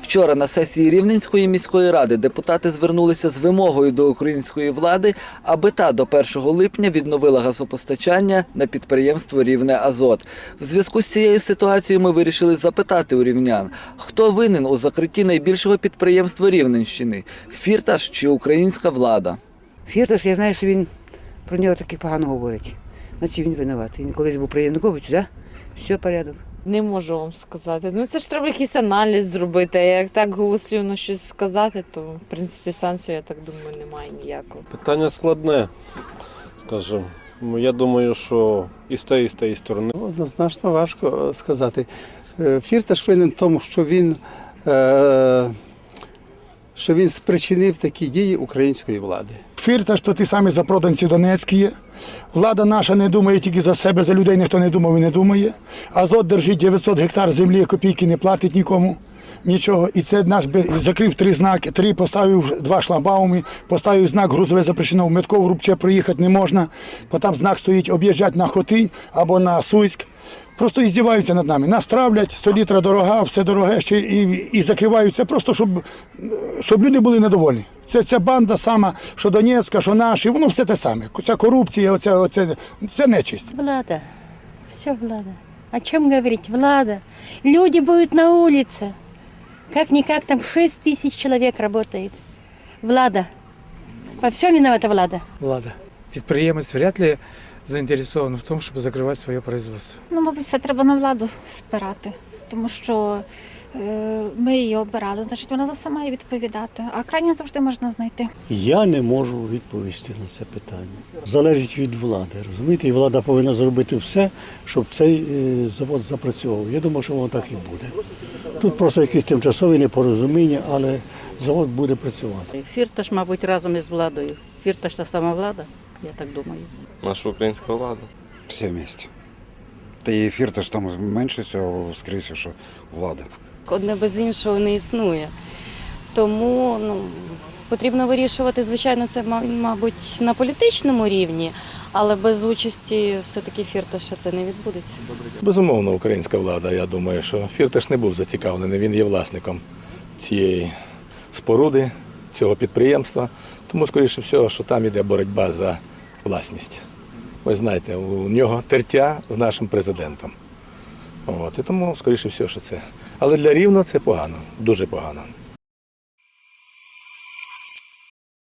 Вчора на сесії Рівненської міської ради депутати звернулися з вимогою до української влади, аби та до 1 липня відновила газопостачання на підприємство Рівне Азот. В зв'язку з цією ситуацією ми вирішили запитати у рівнян, хто винен у закритті найбільшого підприємства Рівненщини Фірташ чи українська влада. Фірташ, я знаю, що він про нього таки погано говорить. Значить він винуватий. Він колись був при Януковичу, так? Все порядок. Не можу вам сказати. Ну це ж треба якийсь аналіз зробити. А як так голослівно щось сказати, то в принципі сенсу, я так думаю, немає ніякого. Питання складне, скажімо. Ну, Я думаю, що і з тієї, і з тієї сторони. Однозначно важко сказати. Е, Фірташ винен в тому, що він, е, що він спричинив такі дії української влади. Фірташ то ті самі запроданці Донецькі є. Влада наша не думає тільки за себе, за людей ніхто не думав і не думає. Азот держить 900 гектар землі, копійки не платить нікому. Нічого. І це наш би- закрив три знаки, три поставив два шлагбауми, поставив знак грузове запрещено в Меткову Рубче проїхати не можна, бо там знак стоїть об'їжджати на Хотинь або на Суйськ. Просто іздіваються над нами. Нас травлять, селітра дорога, все дороге ще і, і закриваються, просто щоб, щоб люди були недовольні. Це ця банда сама, що Донецька, що наші, воно все те саме. Ця корупція, оця, оце, це нечисть. Влада. Все влада. О чем говорить? Влада. Люди будут на улице. Как-никак там 6 тысяч человек работает. Влада. Во всем виновата влада. влада. Підприємець вряд ли заінтересований в тому, щоб закривати своє производство. Ну, мабуть, все треба на владу спирати, тому що е, ми її обирали, значить, вона за все має відповідати. А крайня завжди можна знайти. Я не можу відповісти на це питання. Залежить від влади. Розумієте, і влада повинна зробити все, щоб цей е, завод запрацьовував. Я думаю, що воно так і буде. Тут просто якісь тимчасові непорозуміння, але завод буде працювати. Фірташ, мабуть, разом із владою. Фірташ та сама влада, я так думаю. Наша українська влада. Всі вместе. Та і фірташ там менше цього, скоріше, що влада. одне без іншого не існує. Тому ну, потрібно вирішувати, звичайно, це, мабуть, на політичному рівні, але без участі все-таки фірташа це не відбудеться. Безумовно, українська влада. Я думаю, що Фірташ не був зацікавлений. Він є власником цієї споруди, цього підприємства. Тому, скоріше всього, що там іде боротьба за власність. Ви знаєте, у нього тертя з нашим президентом. От, і тому, скоріше всього, що це. Але для рівно це погано, дуже погано.